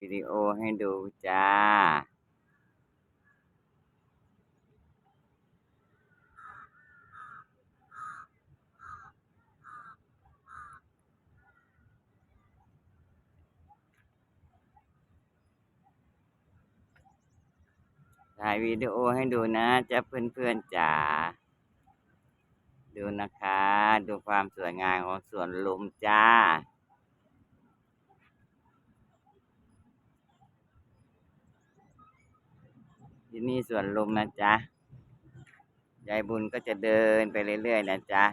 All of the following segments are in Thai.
วิดีโอให้ดูจ้า ถ่ายวิดีโอให้ดูนะจ๊ะเพื่อนๆจ๋า ดูนะคะ ดูความสวยงามของสวนลุมจ้า ที่นี่สวนลุมนะจ๊ะ ยายบุญก็จะเดินไปเรื่อยๆนะจ๊ะ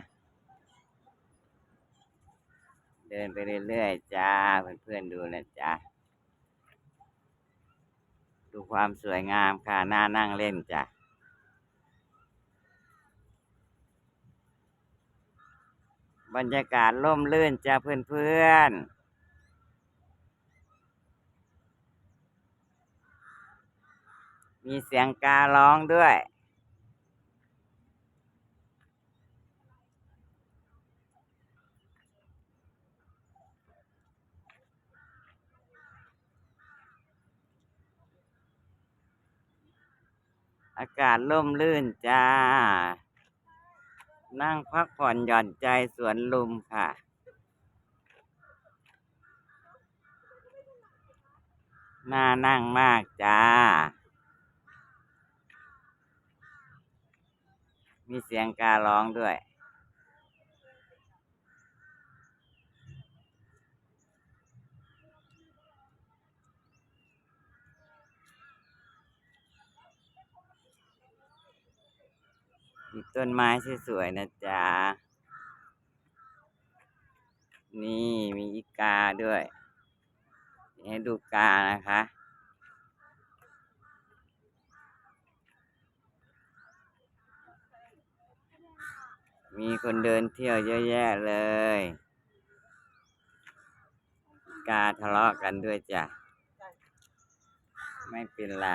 เดินไปเรื่อยๆจ้าเพื่อนๆดูนะจ๊ะ ดูความสวยงามค่ะน่านั่งเล่นจ้ะบรรยากาศร่มรื่นจ้าเพื่อนๆ มีเสียงการ้องด้วย อากาศร่มรื่นจ้า นั่งพักผ่อนหย่อนใจสวนลุมค่ะน่านั่งมากจ้า มีเสียงการร้องด้วย มีต้นไม้สวยๆนะจ๊ะ นี่มีอีกาด้วย ให้ดูกานะคะ มีคนเดินเที่ยวเยอะแยะเลย กาทะเลาะกันด้วยจ้ะ ไม่เป็นไร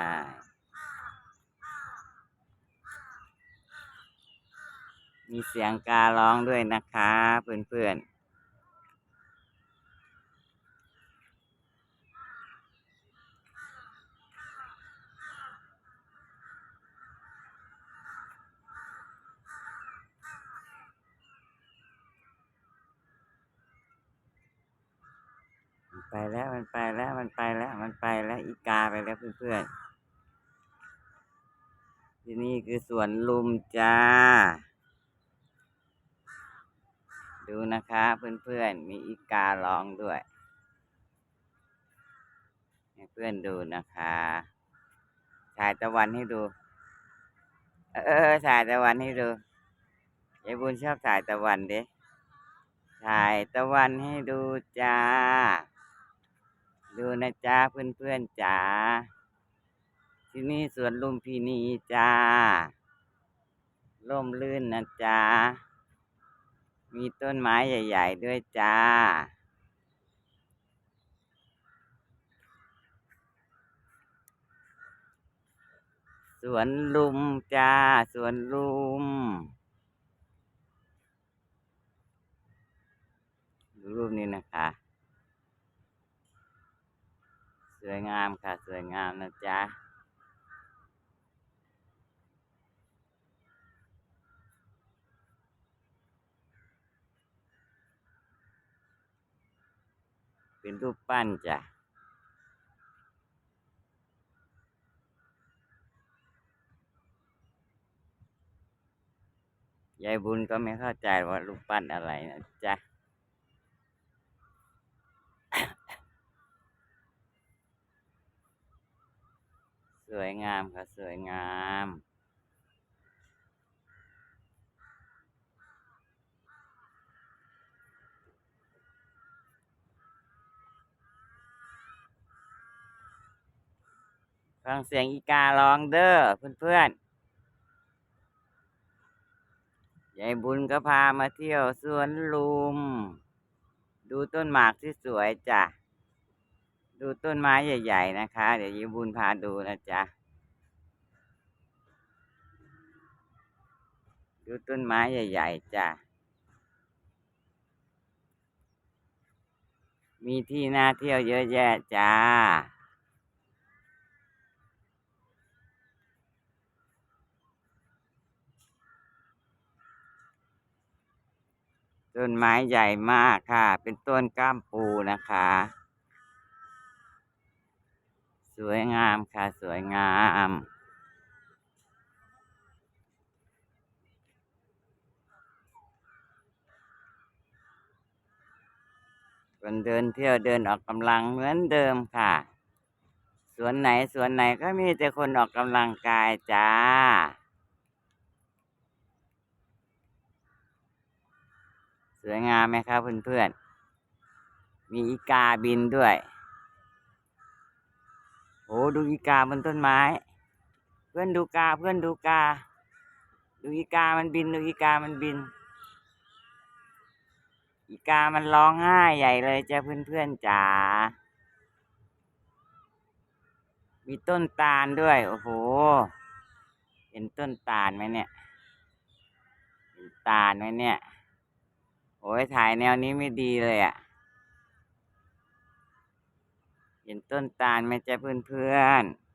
มีเสียงการ้องด้วยนะคะเพื่อนๆ ไปแล้วมันไปแล้วมันไปแล้วมันไปแล้วอีกาไปแล้วเพื่อนๆที่นี่คือสวนลุมจ้า ดูนะคะเพื่อนๆมีอีการ้องด้วยให้เพื่อนดูนะคะถ่ายตะวันให้ดู เออถ่ายตะวันให้ดูยายบุญชอบถ่ายตะวันเด้ถ่ายตะวันให้ดูจ้า ดูนะจ้าเพื่อนๆจ๋าที่นี่สวนลุมพินีจ้าร่มรื่นนะจ้ามีต้นไม้ใหญ่ ๆ ด้วยจ้า สวนลุมจ้า สวนลุมดูรูปนี้นะคะ ส วยงามค่ะ สวยงามนะจ๊ะเป็นรูปปั้นจ้ะยายบุญก็ไม่เข้าใจว่ารูปปั้นอะไรนะจ๊ะ สวยงามค่ะ สวยงาม ฟังเสียงอีการ้องเด้อเพื่อนๆยายบุญก็พามาเที่ยวสวนลุม ดูต้นหมากที่สวยจ้ะ ดูต้นไม้ใหญ่ ๆ นะคะ เดี๋ยวยิบุญพาดูนะจ๊ะ ดูต้นไม้ใหญ่ ๆจ้ะ มีที่น่าเที่ยวเยอะแยะจ้าต้นไม้ใหญ่มากค่ะ เป็นต้นก้ามปูนะคะ สวยงามค่ะ สวยงาม คนเดินเที่ยวเดินออกกำลังเหมือนเดิมค่ะ สวนไหนสวนไหนก็มีแต่คนออกกำลังกายจ้าสวยงามไหมครับเพื่อนๆ มีอีกาบินด้วย โอ้ดูอีกาบนต้นไม้ เพื่อนดูกาเพื่อนดูกา ดูอีกามันบินดูอีกามันบิน อีกามันร้องไห้ใหญ่เลยจ้าเพื่อนๆจ๋ามีต้นตาลด้วย โอ้โห เห็นต้นตาลไหมเนี่ยเห็นตาลไหมเนี่ยโอ้ยถ่ายแนวนี้ไม่ดีเลยอะ่ะ เห็นต้นตาลไหมจ้าเพื่อนๆ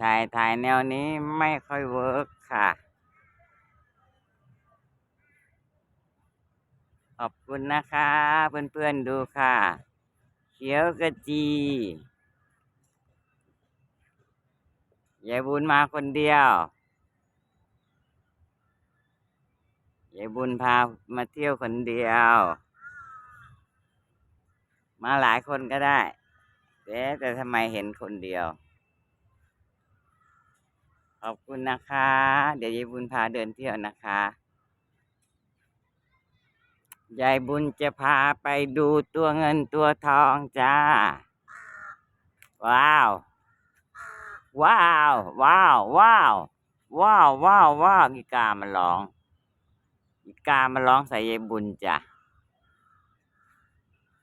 ถ่ายถ่ายแนวนี้ไม่ค่อยเวิร์กค่ะ ขอบคุณนะคะ เพื่อนๆดูค่ะ เขียวกระจียายบุญมาคนเดียวยายบุญพามาเที่ยวคนเดียว มาหลายคนก็ได้แต่แต่ทำไมเห็นคนเดียว ขอบคุณนะคะ เดี๋ยวยายบุญพาเดินเที่ยวนะคะยายบุญจะพาไปดูตัวเงินตัวทองจ้า ว้าว ว้าว ว้าว ว้าว ว้าว ว้าว ว้าวอีกามันร้องอีกามันร้องใส่ยายบุญจ้ะ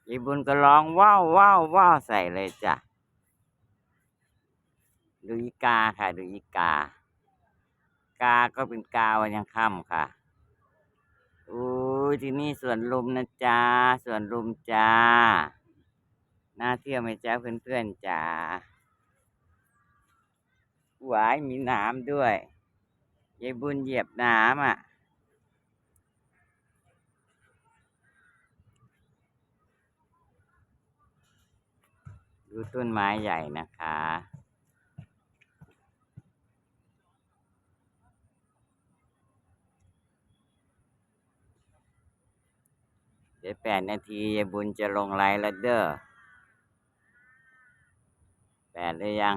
ยายบุญก็ร้องว้าวว้าวว้าวใส่เลยจ้ะ ดูอีกาค่ะ ดูอีกา กาก็เป็นกาวันยังค่ำค่ะอู้ที่นี่สวนลุมนะจ๊ะสวนลุมจ้าน่าเที่ยวไหมจ๊ะเพื่อนๆจ๋าหวายมีน้ำด้วยยายบุญเหยียบน้ำอะ ดูต้นไม้ใหญ่นะคะ เดี๋ยวแปดนาทียายบุญจะลงไลน์แล้วเด้อแปดหรือยัง